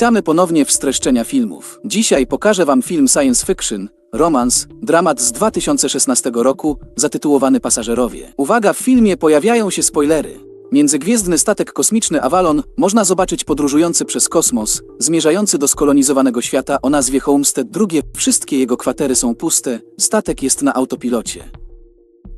Witamy ponownie w streszczenia filmów. Dzisiaj pokażę Wam film science fiction, romans, dramat z 2016 roku, zatytułowany Pasażerowie. Uwaga, w filmie pojawiają się spoilery. Międzygwiezdny statek kosmiczny Avalon można zobaczyć podróżujący przez kosmos, zmierzający do skolonizowanego świata o nazwie Homestead II. Wszystkie jego kwatery są puste, statek jest na autopilocie.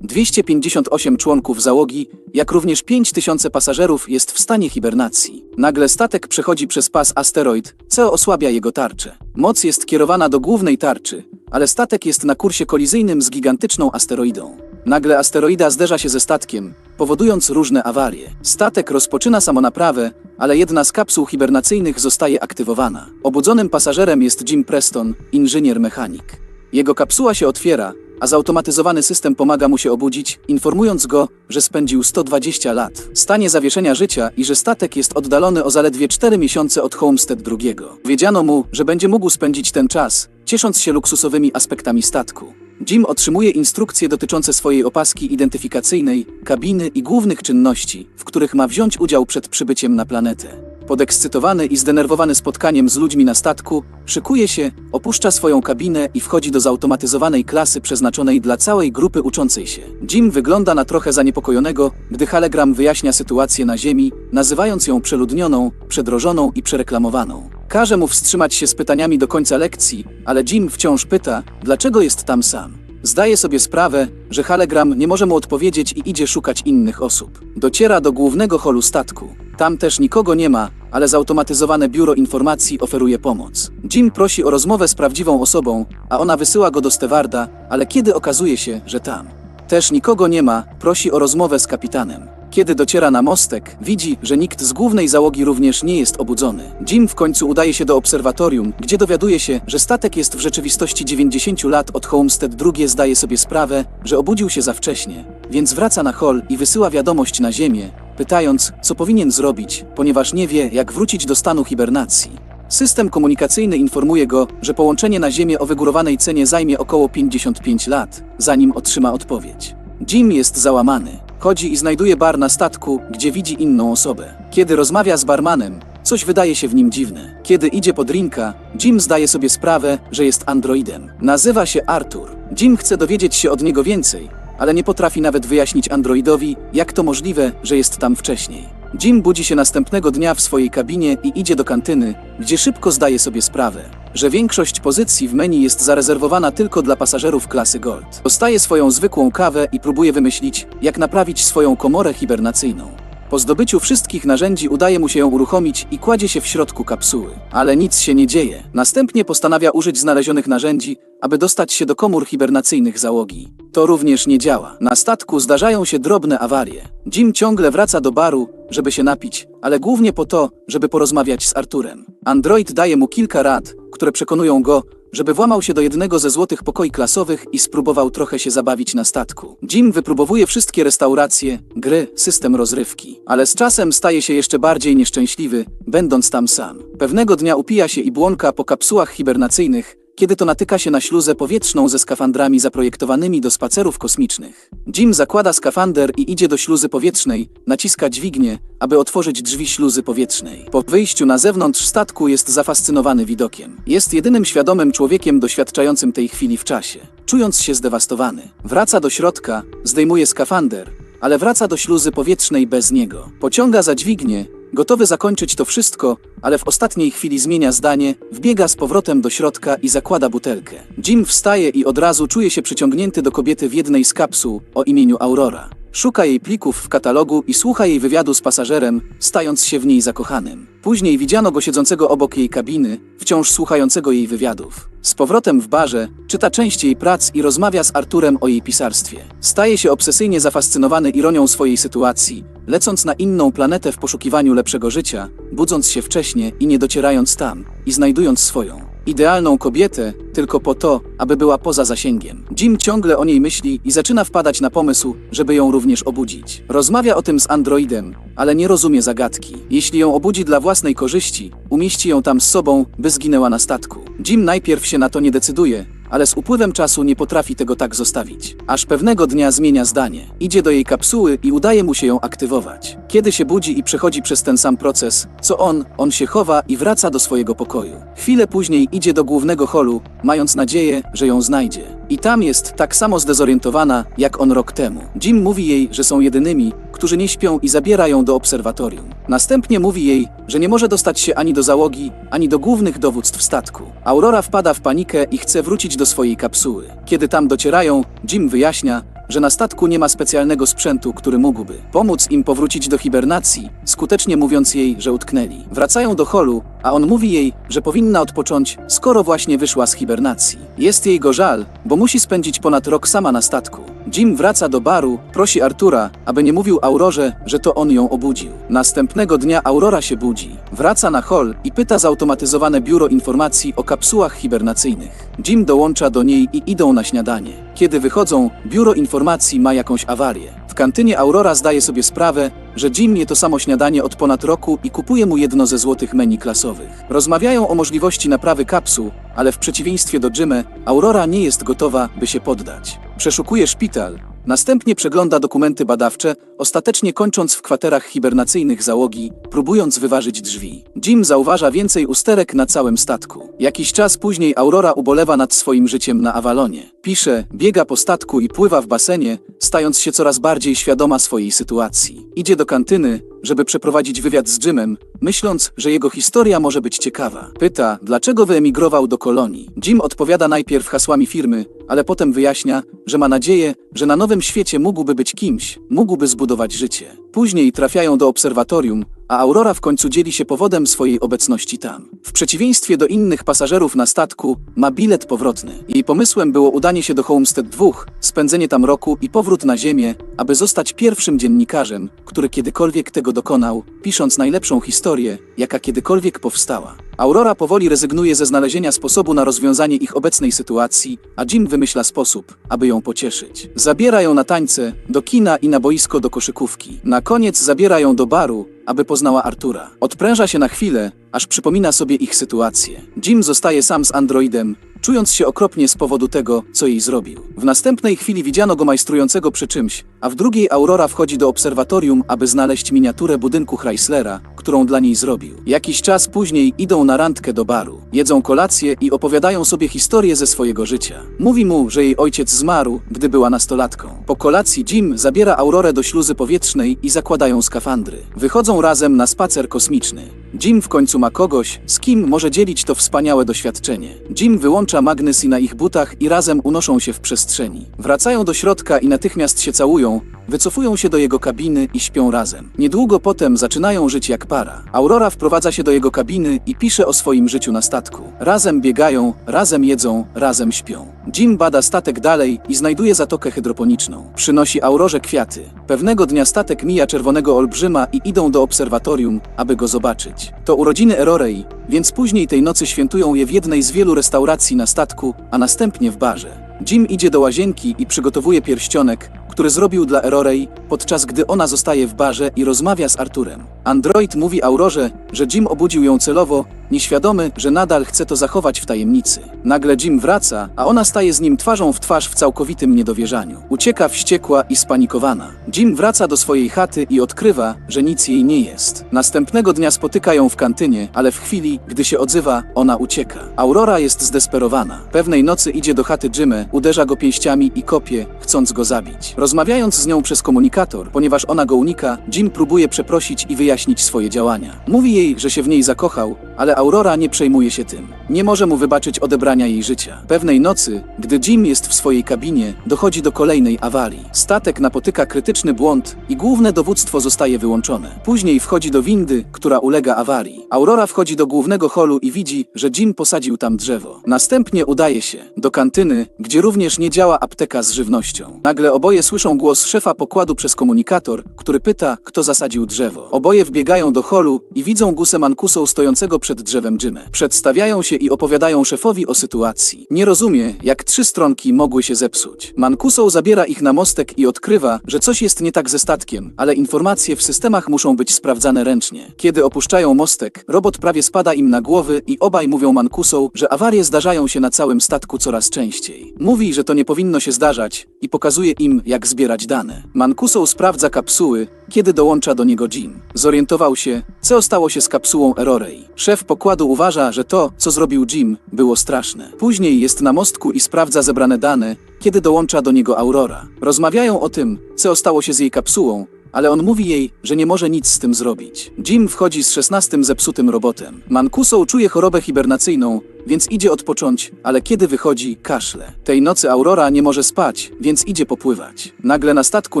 258 członków załogi, jak również 5000 pasażerów jest w stanie hibernacji. Nagle statek przechodzi przez pas asteroid, co osłabia jego tarczę. Moc jest kierowana do głównej tarczy, ale statek jest na kursie kolizyjnym z gigantyczną asteroidą. Nagle asteroida zderza się ze statkiem, powodując różne awarie. Statek rozpoczyna samonaprawę, ale jedna z kapsuł hibernacyjnych zostaje aktywowana. Obudzonym pasażerem jest Jim Preston, inżynier mechanik. Jego kapsuła się otwiera, a zautomatyzowany system pomaga mu się obudzić, informując go, że spędził 120 lat w stanie zawieszenia życia i że statek jest oddalony o zaledwie 4 miesiące od Homestead II. Wiedziano mu, że będzie mógł spędzić ten czas, ciesząc się luksusowymi aspektami statku. Jim otrzymuje instrukcje dotyczące swojej opaski identyfikacyjnej, kabiny i głównych czynności, w których ma wziąć udział przed przybyciem na planetę. Podekscytowany i zdenerwowany spotkaniem z ludźmi na statku, szykuje się, opuszcza swoją kabinę i wchodzi do zautomatyzowanej klasy przeznaczonej dla całej grupy uczącej się. Jim wygląda na trochę zaniepokojonego, gdy Halegram wyjaśnia sytuację na Ziemi, nazywając ją przeludnioną, przedrożoną i przereklamowaną. Każe mu wstrzymać się z pytaniami do końca lekcji, ale Jim wciąż pyta, dlaczego jest tam sam. Zdaje sobie sprawę, że Halegram nie może mu odpowiedzieć i idzie szukać innych osób. Dociera do głównego holu statku. Tam też nikogo nie ma, ale zautomatyzowane biuro informacji oferuje pomoc. Jim prosi o rozmowę z prawdziwą osobą, a ona wysyła go do stewarda, ale kiedy okazuje się, że tam też nikogo nie ma, prosi o rozmowę z kapitanem. Kiedy dociera na mostek, widzi, że nikt z głównej załogi również nie jest obudzony. Jim w końcu udaje się do obserwatorium, gdzie dowiaduje się, że statek jest w rzeczywistości 90 lat od Homestead II zdaje sobie sprawę, że obudził się za wcześnie, więc wraca na hol i wysyła wiadomość na ziemię, pytając, co powinien zrobić, ponieważ nie wie, jak wrócić do stanu hibernacji. System komunikacyjny informuje go, że połączenie na Ziemię o wygórowanej cenie zajmie około 55 lat, zanim otrzyma odpowiedź. Jim jest załamany. Chodzi i znajduje bar na statku, gdzie widzi inną osobę. Kiedy rozmawia z barmanem, coś wydaje się w nim dziwne. Kiedy idzie po drinka, Jim zdaje sobie sprawę, że jest androidem. Nazywa się Arthur. Jim chce dowiedzieć się od niego więcej, ale nie potrafi nawet wyjaśnić androidowi, jak to możliwe, że jest tam wcześniej. Jim budzi się następnego dnia w swojej kabinie i idzie do kantyny, gdzie szybko zdaje sobie sprawę, że większość pozycji w menu jest zarezerwowana tylko dla pasażerów klasy Gold. Dostaje swoją zwykłą kawę i próbuje wymyślić, jak naprawić swoją komorę hibernacyjną. Po zdobyciu wszystkich narzędzi udaje mu się ją uruchomić i kładzie się w środku kapsuły. Ale nic się nie dzieje. Następnie postanawia użyć znalezionych narzędzi, aby dostać się do komór hibernacyjnych załogi. To również nie działa. Na statku zdarzają się drobne awarie. Jim ciągle wraca do baru, żeby się napić, ale głównie po to, żeby porozmawiać z Arturem. Android daje mu kilka rad, które przekonują go, żeby włamał się do jednego ze złotych pokoi klasowych i spróbował trochę się zabawić na statku. Jim wypróbowuje wszystkie restauracje, gry, system rozrywki, ale z czasem staje się jeszcze bardziej nieszczęśliwy, będąc tam sam. Pewnego dnia upija się i błąka po kapsułach hibernacyjnych, kiedy to natyka się na śluzę powietrzną ze skafandrami zaprojektowanymi do spacerów kosmicznych. Jim zakłada skafander i idzie do śluzy powietrznej, naciska dźwignię, aby otworzyć drzwi śluzy powietrznej. Po wyjściu na zewnątrz statku jest zafascynowany widokiem. Jest jedynym świadomym człowiekiem doświadczającym tej chwili w czasie. Czując się zdewastowany, wraca do środka, zdejmuje skafander, ale wraca do śluzy powietrznej bez niego. Pociąga za dźwignię, Gotowy zakończyć to wszystko, ale w ostatniej chwili zmienia zdanie, wbiega z powrotem do środka i zakłada butelkę. Jim wstaje i od razu czuje się przyciągnięty do kobiety w jednej z kapsuł o imieniu Aurora. Szuka jej plików w katalogu i słucha jej wywiadu z pasażerem, stając się w niej zakochanym. Później widziano go siedzącego obok jej kabiny, wciąż słuchającego jej wywiadów. Z powrotem w barze, czyta część jej prac i rozmawia z Arturem o jej pisarstwie. Staje się obsesyjnie zafascynowany ironią swojej sytuacji, lecąc na inną planetę w poszukiwaniu lepszego życia, budząc się wcześnie i nie docierając tam, i znajdując swoją. Idealną kobietę, tylko po to, aby była poza zasięgiem. Jim ciągle o niej myśli i zaczyna wpadać na pomysł, żeby ją również obudzić. Rozmawia o tym z androidem, ale nie rozumie zagadki. Jeśli ją obudzi dla własnej korzyści, umieści ją tam z sobą, by zginęła na statku. Jim najpierw się na to nie decyduje, ale z upływem czasu nie potrafi tego tak zostawić. Aż pewnego dnia zmienia zdanie. Idzie do jej kapsuły i udaje mu się ją aktywować. Kiedy się budzi i przechodzi przez ten sam proces, co on, on się chowa i wraca do swojego pokoju. Chwilę później idzie do głównego holu, mając nadzieję, że ją znajdzie. I tam jest tak samo zdezorientowana, jak on rok temu. Jim mówi jej, że są jedynymi, którzy nie śpią i zabiera ją do obserwatorium. Następnie mówi jej, że nie może dostać się ani do załogi, ani do głównych dowództw statku. Aurora wpada w panikę i chce wrócić do swojej kapsuły. Kiedy tam docierają, Jim wyjaśnia, że na statku nie ma specjalnego sprzętu, który mógłby pomóc im powrócić do hibernacji, skutecznie mówiąc jej, że utknęli. Wracają do holu, a on mówi jej, że powinna odpocząć, skoro właśnie wyszła z hibernacji. Jest jej go żal, bo musi spędzić ponad rok sama na statku. Jim wraca do baru, prosi Artura, aby nie mówił Aurorze, że to on ją obudził. Następnego dnia Aurora się budzi. Wraca na hol i pyta zautomatyzowane biuro informacji o kapsułach hibernacyjnych. Jim dołącza do niej i idą na śniadanie. Kiedy wychodzą, biuro informacji ma jakąś awarię. W kantynie Aurora zdaje sobie sprawę, że Jim je to samo śniadanie od ponad roku i kupuje mu jedno ze złotych menu klasowych. Rozmawiają o możliwości naprawy kapsuł, ale w przeciwieństwie do Jimmy, Aurora nie jest gotowa, by się poddać. Przeszukuje szpital, następnie przegląda dokumenty badawcze, ostatecznie kończąc w kwaterach hibernacyjnych załogi, próbując wyważyć drzwi. Jim zauważa więcej usterek na całym statku. Jakiś czas później Aurora ubolewa nad swoim życiem na Avalonie. Pisze, biega po statku i pływa w basenie, stając się coraz bardziej świadoma swojej sytuacji. Idzie do kantyny, żeby przeprowadzić wywiad z Jimem, myśląc, że jego historia może być ciekawa. Pyta, dlaczego wyemigrował do kolonii. Jim odpowiada najpierw hasłami firmy, ale potem wyjaśnia, że ma nadzieję, że na nowym świecie mógłby być kimś, mógłby zbudować życie. Później trafiają do obserwatorium, a Aurora w końcu dzieli się powodem swojej obecności tam. W przeciwieństwie do innych pasażerów na statku, ma bilet powrotny. Jej pomysłem było udanie się do Homestead 2, spędzenie tam roku i powrót na Ziemię, aby zostać pierwszym dziennikarzem, który kiedykolwiek tego dokonał, pisząc najlepszą historię, jaka kiedykolwiek powstała. Aurora powoli rezygnuje ze znalezienia sposobu na rozwiązanie ich obecnej sytuacji, a Jim wymyśla sposób, aby ją pocieszyć. Zabiera ją na tańce, do kina i na boisko do koszykówki. Na koniec zabiera ją do baru, aby poznała Artura. Odpręża się na chwilę, aż przypomina sobie ich sytuację. Jim zostaje sam z androidem, czując się okropnie z powodu tego, co jej zrobił. W następnej chwili widziano go majstrującego przy czymś, a w drugiej Aurora wchodzi do obserwatorium, aby znaleźć miniaturę budynku Chryslera, którą dla niej zrobił. Jakiś czas później idą na randkę do baru. Jedzą kolację i opowiadają sobie historię ze swojego życia. Mówi mu, że jej ojciec zmarł, gdy była nastolatką. Po kolacji Jim zabiera Aurorę do śluzy powietrznej i zakładają skafandry. Wychodzą razem na spacer kosmiczny. Jim w końcu ma kogoś, z kim może dzielić to wspaniałe doświadczenie. Jim wyłącza magnesy na ich butach i razem unoszą się w przestrzeni. Wracają do środka i natychmiast się całują, wycofują się do jego kabiny i śpią razem. Niedługo potem zaczynają żyć jak para. Aurora wprowadza się do jego kabiny i pisze o swoim życiu na statku. Razem biegają, razem jedzą, razem śpią. Jim bada statek dalej i znajduje zatokę hydroponiczną. Przynosi Aurorze kwiaty. Pewnego dnia statek mija czerwonego olbrzyma i idą do obserwatorium, aby go zobaczyć. To urodziny Erorei, więc później tej nocy świętują je w jednej z wielu restauracji na statku, a następnie w barze. Jim idzie do łazienki i przygotowuje pierścionek, który zrobił dla Erorei, podczas gdy ona zostaje w barze i rozmawia z Arturem. Android mówi Aurorze, że Jim obudził ją celowo, nieświadomy, że nadal chce to zachować w tajemnicy. Nagle Jim wraca, a ona staje z nim twarzą w twarz w całkowitym niedowierzaniu. Ucieka wściekła i spanikowana. Jim wraca do swojej chaty i odkrywa, że nic jej nie jest. Następnego dnia spotyka ją w kantynie, ale w chwili, gdy się odzywa, ona ucieka. Aurora jest zdesperowana. Pewnej nocy idzie do chaty Jimmy, uderza go pięściami i kopie, chcąc go zabić. Rozmawiając z nią przez komunikator, ponieważ ona go unika, Jim próbuje przeprosić i wyjaśnić swoje działania. Mówi jej, że się w niej zakochał, ale Aurora nie przejmuje się tym. Nie może mu wybaczyć odebrania jej życia. Pewnej nocy, gdy Jim jest w swojej kabinie, dochodzi do kolejnej awarii. Statek napotyka krytyczny błąd i główne dowództwo zostaje wyłączone. Później wchodzi do windy, która ulega awarii. Aurora wchodzi do głównego holu i widzi, że Jim posadził tam drzewo. Następnie udaje się do kantyny, gdzie również nie działa apteka z żywnością. Nagle oboje słyszą głos szefa pokładu przez komunikator, który pyta, kto zasadził drzewo. Oboje wbiegają do holu i widzą Gusę Mankusą stojącego przed drzewem Jimmy. Przedstawiają się i opowiadają szefowi o sytuacji. Nie rozumie, jak trzy stronki mogły się zepsuć. Mankusą zabiera ich na mostek i odkrywa, że coś jest nie tak ze statkiem, ale informacje w systemach muszą być sprawdzane ręcznie. Kiedy opuszczają mostek, robot prawie spada im na głowy i obaj mówią Mankusą, że awarie zdarzają się na całym statku coraz częściej. Mówi, że to nie powinno się zdarzać i pokazuje im, jak zbierać dane. Mankusą sprawdza kapsuły, kiedy dołącza do niego Jim. Zorientował się, co stało się z kapsułą Erorei. Szef pokładu uważa, że to, co zrobił Jim, było straszne. Później jest na mostku i sprawdza zebrane dane, kiedy dołącza do niego Aurora. Rozmawiają o tym, co stało się z jej kapsułą, ale on mówi jej, że nie może nic z tym zrobić. Jim wchodzi z szesnastym zepsutym robotem. Mankusą czuje chorobę hibernacyjną, więc idzie odpocząć, ale kiedy wychodzi, kaszle. Tej nocy Aurora nie może spać, więc idzie popływać. Nagle na statku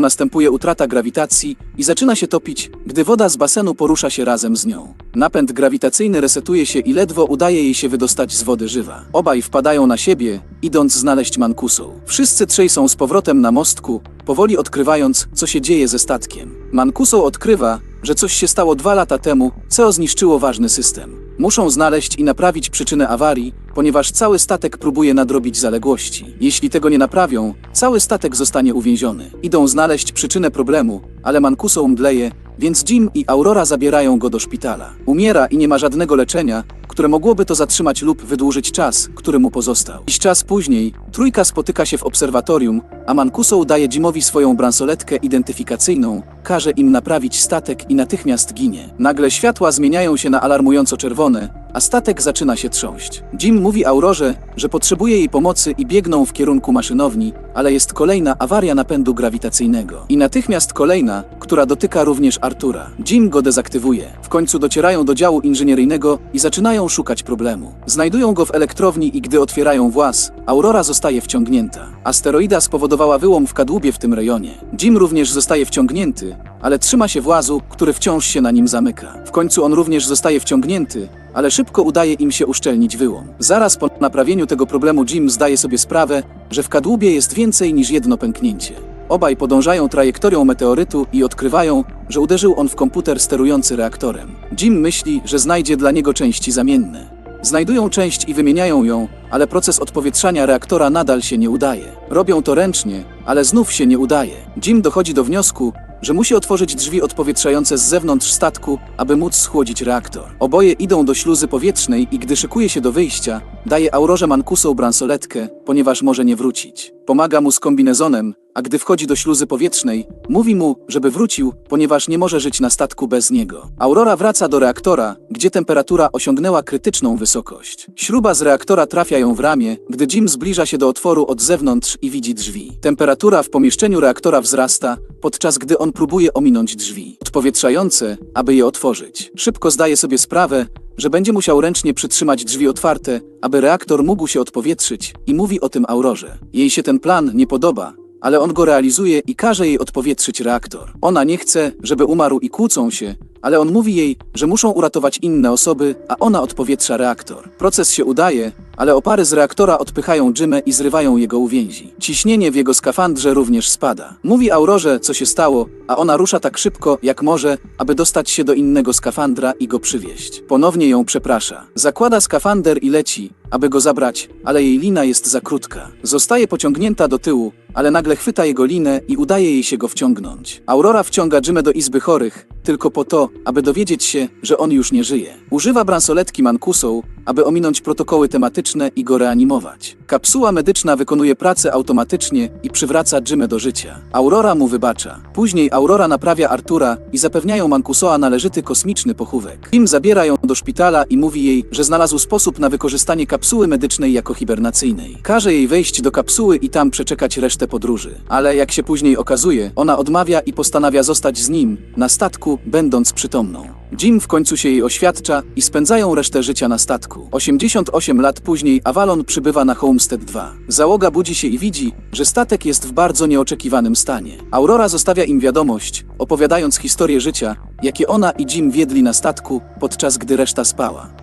następuje utrata grawitacji i zaczyna się topić, gdy woda z basenu porusza się razem z nią. Napęd grawitacyjny resetuje się i ledwo udaje jej się wydostać z wody żywa. Obaj wpadają na siebie, idąc znaleźć Mankusą. Wszyscy trzej są z powrotem na mostku, powoli odkrywając, co się dzieje ze statkiem. Mankusą odkrywa, że coś się stało dwa lata temu, co zniszczyło ważny system. Muszą znaleźć i naprawić przyczynę awarii, ponieważ cały statek próbuje nadrobić zaległości. Jeśli tego nie naprawią, cały statek zostanie uwięziony. Idą znaleźć przyczynę problemu, ale Mankuso umdleje, więc Jim i Aurora zabierają go do szpitala. Umiera i nie ma żadnego leczenia, które mogłoby to zatrzymać lub wydłużyć czas, który mu pozostał. Jakiś czas później, trójka spotyka się w obserwatorium, a Mankuso udaje Jimowi swoją bransoletkę identyfikacyjną, każe im naprawić statek i natychmiast ginie. Nagle światła zmieniają się na alarmująco czerwone, a statek zaczyna się trząść. Jim mówi Aurorze, że potrzebuje jej pomocy i biegną w kierunku maszynowni, ale jest kolejna awaria napędu grawitacyjnego. I natychmiast kolejna, która dotyka również Artura. Jim go dezaktywuje. W końcu docierają do działu inżynieryjnego i zaczynają szukać problemu. Znajdują go w elektrowni i gdy otwierają włas, Aurora zostaje wciągnięta. Asteroida spowodowała wyłom w kadłubie w tym rejonie. Jim również zostaje wciągnięty, ale trzyma się włazu, który wciąż się na nim zamyka. W końcu on również zostaje wciągnięty, ale szybko udaje im się uszczelnić wyłom. Zaraz po naprawieniu tego problemu Jim zdaje sobie sprawę, że w kadłubie jest więcej niż jedno pęknięcie. Obaj podążają trajektorią meteorytu i odkrywają, że uderzył on w komputer sterujący reaktorem. Jim myśli, że znajdzie dla niego części zamienne. Znajdują część i wymieniają ją, ale proces odpowietrzania reaktora nadal się nie udaje. Robią to ręcznie, ale znów się nie udaje. Jim dochodzi do wniosku, że musi otworzyć drzwi odpowietrzające z zewnątrz statku, aby móc schłodzić reaktor. Oboje idą do śluzy powietrznej i gdy szykuje się do wyjścia, daje Aurorze Mankusą bransoletkę, ponieważ może nie wrócić. Pomaga mu z kombinezonem, a gdy wchodzi do śluzy powietrznej, mówi mu, żeby wrócił, ponieważ nie może żyć na statku bez niego. Aurora wraca do reaktora, gdzie temperatura osiągnęła krytyczną wysokość. Śruba z reaktora trafia ją w ramię, gdy Jim zbliża się do otworu od zewnątrz i widzi drzwi. Temperatura w pomieszczeniu reaktora wzrasta, podczas gdy on próbuje ominąć drzwi. Odpowietrzające, aby je otworzyć. Szybko zdaje sobie sprawę, że będzie musiał ręcznie przytrzymać drzwi otwarte, aby reaktor mógł się odpowietrzyć i mówi o tym Aurorze. Jej się ten plan nie podoba, ale on go realizuje i każe jej odpowietrzyć reaktor. Ona nie chce, żeby umarł i kłócą się, ale on mówi jej, że muszą uratować inne osoby, a ona odpowietrza reaktor. Proces się udaje, ale opary z reaktora odpychają Jimę i zrywają jego uwięzi. Ciśnienie w jego skafandrze również spada. Mówi Aurorze, co się stało, a ona rusza tak szybko, jak może, aby dostać się do innego skafandra i go przywieźć. Ponownie ją przeprasza. Zakłada skafander i leci, aby go zabrać, ale jej lina jest za krótka. Zostaje pociągnięta do tyłu, ale nagle chwyta jego linę i udaje jej się go wciągnąć. Aurora wciąga Jimę do izby chorych, tylko po to, aby dowiedzieć się, że on już nie żyje. Używa bransoletki Mankusą, aby ominąć protokoły tematyczne i go reanimować. Kapsuła medyczna wykonuje pracę automatycznie i przywraca Jimę do życia. Aurora mu wybacza. Później Aurora naprawia Artura i zapewniają Mankusoa należyty kosmiczny pochówek. Jim zabiera ją do szpitala i mówi jej, że znalazł sposób na wykorzystanie kapsuły medycznej jako hibernacyjnej. Każe jej wejść do kapsuły i tam przeczekać resztę podróży. Ale jak się później okazuje, ona odmawia i postanawia zostać z nim, na statku, będąc przytomną. Jim w końcu się jej oświadcza i spędzają resztę życia na statku. 88 lat później Avalon przybywa na Homestead 2. Załoga budzi się i widzi, że statek jest w bardzo nieoczekiwanym stanie. Aurora zostawia im wiadomość, opowiadając historię życia, jakie ona i Jim wiedli na statku, podczas gdy reszta spała.